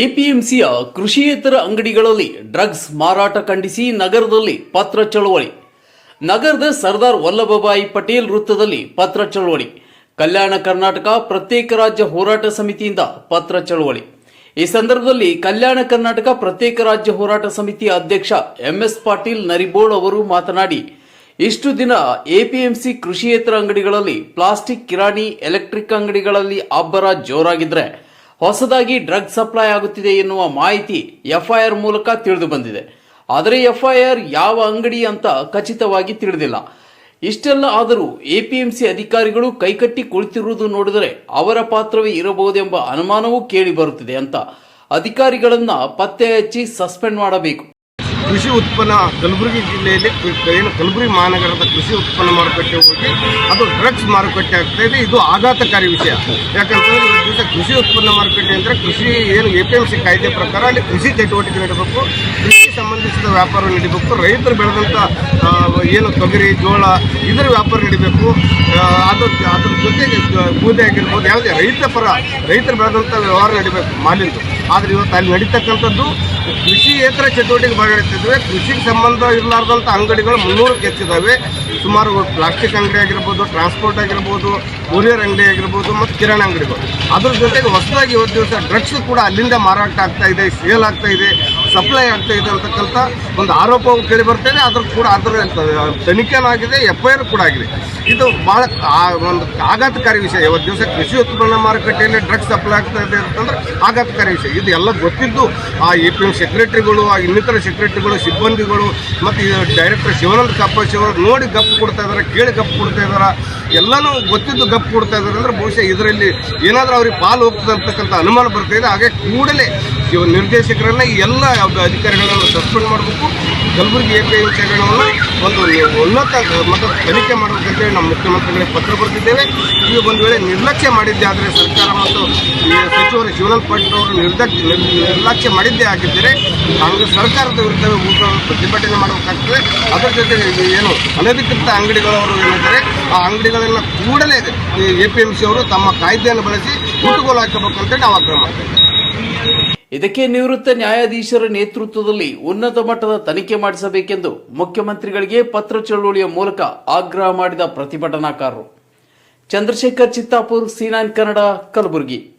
ಎಪಿಎಂಸಿಯ ಕೃಷಿಯೇತರ ಅಂಗಡಿಗಳಲ್ಲಿ ಡ್ರಗ್ಸ್ ಮಾರಾಟ ಖಂಡಿಸಿ ನಗರದಲ್ಲಿ ಪತ್ರ ಚಳವಳಿ. ನಗರದ ಸರ್ದಾರ್ ವಲ್ಲಭಭಾಯಿ ಪಟೇಲ್ ವೃತ್ತದಲ್ಲಿ ಪತ್ರ ಚಳವಳಿ. ಕಲ್ಯಾಣ ಕರ್ನಾಟಕ ಪ್ರತ್ಯೇಕ ರಾಜ್ಯ ಹೋರಾಟ ಸಮಿತಿಯಿಂದ ಪತ್ರ ಚಳವಳಿ. ಈ ಸಂದರ್ಭದಲ್ಲಿ ಕಲ್ಯಾಣ ಕರ್ನಾಟಕ ಪ್ರತ್ಯೇಕ ರಾಜ್ಯ ಹೋರಾಟ ಸಮಿತಿ ಅಧ್ಯಕ್ಷ ಎಂಎಸ್ ಪಾಟೀಲ್ ನರಿಬೋಳ್ ಅವರು ಮಾತನಾಡಿ, ಇಷ್ಟು ದಿನ ಎಪಿಎಂಸಿ ಕೃಷಿಯೇತರ ಅಂಗಡಿಗಳಲ್ಲಿ ಪ್ಲಾಸ್ಟಿಕ್ ಕಿರಾಣಿ, ಎಲೆಕ್ಟ್ರಿಕ್ ಅಂಗಡಿಗಳಲ್ಲಿ ಅಬ್ಬರ ಜೋರಾಗಿದ್ರೆ ಹೊಸದಾಗಿ ಡ್ರಗ್ ಸಪ್ಲೈ ಆಗುತ್ತಿದೆ ಎನ್ನುವ ಮಾಹಿತಿ ಎಫ್ಐಆರ್ ಮೂಲಕ ತಿಳಿದು ಬಂದಿದೆ. ಆದರೆ ಎಫ್ಐಆರ್ ಯಾವ ಅಂಗಡಿ ಅಂತ ಖಚಿತವಾಗಿ ತಿಳಿದಿಲ್ಲ. ಇಷ್ಟೆಲ್ಲ ಆದರೂ ಎಪಿಎಂಸಿ ಅಧಿಕಾರಿಗಳು ಕೈಕಟ್ಟಿ ಕುಳಿತಿರುವುದು ನೋಡಿದರೆ ಅವರ ಪಾತ್ರವೇ ಇರಬಹುದೆಂಬ ಅನುಮಾನವೂ ಕೇಳಿ ಬರುತ್ತಿದೆ ಅಂತ ಅಧಿಕಾರಿಗಳನ್ನ ಪತ್ತೆ ಹಚ್ಚಿ ಸಸ್ಪೆಂಡ್ ಮಾಡಬೇಕು. ಕೃಷಿ ಉತ್ಪನ್ನ ಕಲಬುರಗಿ ಜಿಲ್ಲೆಯಲ್ಲಿ ಏನು ಕಲಬುರಗಿ ಮಹಾನಗರದ ಕೃಷಿ ಉತ್ಪನ್ನ ಮಾರುಕಟ್ಟೆ ಹೋಗಿ ಅದು ಡ್ರಗ್ಸ್ ಮಾರುಕಟ್ಟೆ ಆಗ್ತಾ ಇದೆ. ಇದು ಆಘಾತಕಾರಿ ವಿಷಯ. ಯಾಕಂತಂದ್ರೆ ದಿವಸ ಕೃಷಿ ಉತ್ಪನ್ನ ಮಾರುಕಟ್ಟೆ ಅಂದರೆ ಕೃಷಿ ಏನು ಎ ಪಿ ಎಂ ಸಿ ಕಾಯ್ದೆ ಪ್ರಕಾರ ಅಲ್ಲಿ ಕೃಷಿ ಚಟುವಟಿಕೆ ನಡೀಬೇಕು. ಕೃಷಿ ಸಂಬಂಧಿಸಿದ ವ್ಯಾಪಾರ ನಡೀಬೇಕು. ರೈತರು ಬೆಳೆದಂಥ ಏನು ತೊಗರಿ, ಜೋಳ, ಇದರ ವ್ಯಾಪಾರ ನಡೀಬೇಕು. ಅದು ಅದ್ರ ಜೊತೆಗೆ ಬೂದೆ ಆಗಿರ್ಬೋದು, ಯಾವುದೇ ರೈತ ಪರ, ರೈತರು ಬೆಳೆದಂಥ ವ್ಯವಹಾರ ನಡೀಬೇಕು ಮಾಲಿಂದು ಆದರೆ ಇವತ್ತು ಅಲ್ಲಿ ನಡೀತಕ್ಕಂಥದ್ದು ಕೃಷಿಯೇತರ ಚಟುವಟಿಕೆ ಭಾಗ ನಡೀತಿದ್ದಾವೆ ಕೃಷಿಗೆ ಸಂಬಂಧ ಇರಲಾರ್ದಂಥ ಅಂಗಡಿಗಳು ಮುನ್ನೂರಕ್ಕೆ ಹೆಚ್ಚಿದ್ದಾವೆ. ಸುಮಾರು ಪ್ಲಾಸ್ಟಿಕ್ ಅಂಗಡಿ ಆಗಿರ್ಬೋದು, ಟ್ರಾನ್ಸ್ಪೋರ್ಟ್ ಆಗಿರ್ಬೋದು ಕೊರಿಯರ್ ಅಂಗಡಿ ಆಗಿರ್ಬೋದು ಮತ್ತು ಕಿರಾಣಿ ಅಂಗಡಿಗಳು. ಅದ್ರ ಜೊತೆಗೆ ಹೊಸದಾಗಿ ಇವತ್ತು ದಿವಸ ಡ್ರಗ್ಸ್ ಕೂಡ ಅಲ್ಲಿಂದ ಮಾರಾಟ ಆಗ್ತಾ ಇದೆ, ಸೇಲ್ ಆಗ್ತಾ ಇದೆ. ಸಪ್ಲೈ ಆಗ್ತಾ ಇದೆ ಅಂತಕ್ಕಂಥ ಒಂದು ಆರೋಪವು ಕೇಳಿ ಬರ್ತೇನೆ. ಇದೆ ಅದ್ರ ಕೂಡ ಅದರ ತನಿಖೆನೂ ಆಗಿದೆ ಎಫ್ ಐ ಆರ್ ಕೂಡ ಆಗಿದೆ. ಇದು ಭಾಳ ಒಂದು ಆಘಾತಕಾರಿ ವಿಷಯ. ಇವತ್ತು ದಿವಸ ಕೃಷಿ ಉತ್ಪನ್ನ ಮಾರುಕಟ್ಟೆಯಲ್ಲಿ ಡ್ರಗ್ಸ್ ಸಪ್ಲೈ ಆಗ್ತಾ ಇದೆ ಅಂತಂದ್ರೆ ಆಘಾತಕಾರಿ ವಿಷಯ. ಇದು ಎಲ್ಲ ಗೊತ್ತಿದ್ದು ಆ ಎ ಪಿ ಎಂ ಸೆಕ್ರೆಟರಿಗಳು ಆ ಇನ್ನಿತರ ಸೆಕ್ರೆಟರಿಗಳು ಸಿಬ್ಬಂದಿಗಳು, ಮತ್ತು ಡೈರೆಕ್ಟರ್ ಶಿವಾನಂದ ಕಾಪಾಶಿ ಅವರು ನೋಡಿ ಗಪ್ ಕೊಡ್ತಾ ಇದ್ದಾರೆ ಕೇಳಿ ಗಪ್ ಕೊಡ್ತಾ ಇದ್ದಾರೆ ಎಲ್ಲನೂ ಗೊತ್ತಿದ್ದು ಗಪ್ ಕೊಡ್ತಾ ಇದ್ದಾರೆ ಅಂದ್ರೆ ಬಹುಶಃ ಇದರಲ್ಲಿ ಏನಾದರೂ ಅವ್ರಿಗೆ ಪಾಲು ಹೋಗ್ತದೆ ಅಂತಕ್ಕಂಥ ಅನುಮಾನ ಬರ್ತಾ ಇದೆ. ಹಾಗೆ ಕೂಡಲೇ ಇವ ನಿರ್ದೇಶಕರನ್ನ ಈ ಎಲ್ಲ ಅಧಿಕಾರಿಗಳನ್ನು ಸಸ್ಪೆಂಡ್ ಮಾಡಬೇಕು, ಕಲಬುರಗಿ ಎ ಪಿ ಐ ಹಗರಣವನ್ನು ಒಂದು ಉನ್ನತ ಮತ್ತು ತನಿಖೆ ಮಾಡಬೇಕಂತೇಳಿ ನಮ್ಮ ಮುಖ್ಯಮಂತ್ರಿಗಳಿಗೆ ಪತ್ರ ಬರೆದಿದ್ದೇವೆ. ಈಗ ಒಂದು ವೇಳೆ ನಿರ್ಲಕ್ಷ್ಯ ಮಾಡಿದ್ದೇ ಆದರೆ ಸರ್ಕಾರ ಮತ್ತು ಈ ಸಚಿವರು ಶಿವನಂದ ಪಾಟೀಲ್ ಅವರು ನಿರ್ಲಕ್ಷ್ಯ ನಿರ್- ನಿರ್ಲಕ್ಷ್ಯ ಮಾಡಿದ್ದೇ ಆಗಿದ್ದರೆ ಕಾಂಗ್ರೆಸ್ ಸರ್ಕಾರದ ವಿರುದ್ಧ ಉಗ್ರ ಪ್ರತಿಭಟನೆ ಮಾಡಬೇಕಾಗ್ತದೆ. ಅದರ ಜೊತೆಗೆ ಏನು ಅನಧಿಕೃತ ಅಂಗಡಿಗಳವರು ಏನಿದ್ದಾರೆ, ಆ ಅಂಗಡಿಗಳನ್ನು ಕೂಡಲೇ ಎ ಪಿ ಎಂ ಸಿ ಅವರು ತಮ್ಮ ಕಾಯ್ದೆಯನ್ನು ಬಳಸಿ ಮುಟ್ಟುಗೋಲು ಹಾಕಬೇಕು ಅಂತೇಳಿ ನಾವು ಆಗ್ರಹ ಮಾಡ್ತೇವೆ. ಇದಕ್ಕೆ ನಿವೃತ್ತ ನ್ಯಾಯಾಧೀಶರ ನೇತೃತ್ವದಲ್ಲಿ ಉನ್ನತ ಮಟ್ಟದ ತನಿಖೆ ಮಾಡಿಸಬೇಕೆಂದು ಮುಖ್ಯಮಂತ್ರಿಗಳಿಗೆ ಪತ್ರ ಚಳುವಳಿಯ ಮೂಲಕ ಆಗ್ರಹ ಮಾಡಿದ ಪ್ರತಿಭಟನಾಕಾರರು. ಚಂದ್ರಶೇಖರ್ ಚಿತ್ತಾಪುರ್ ಸೀನಾನ್ ಕನ್ನಡ ಕಲಬುರಗಿ.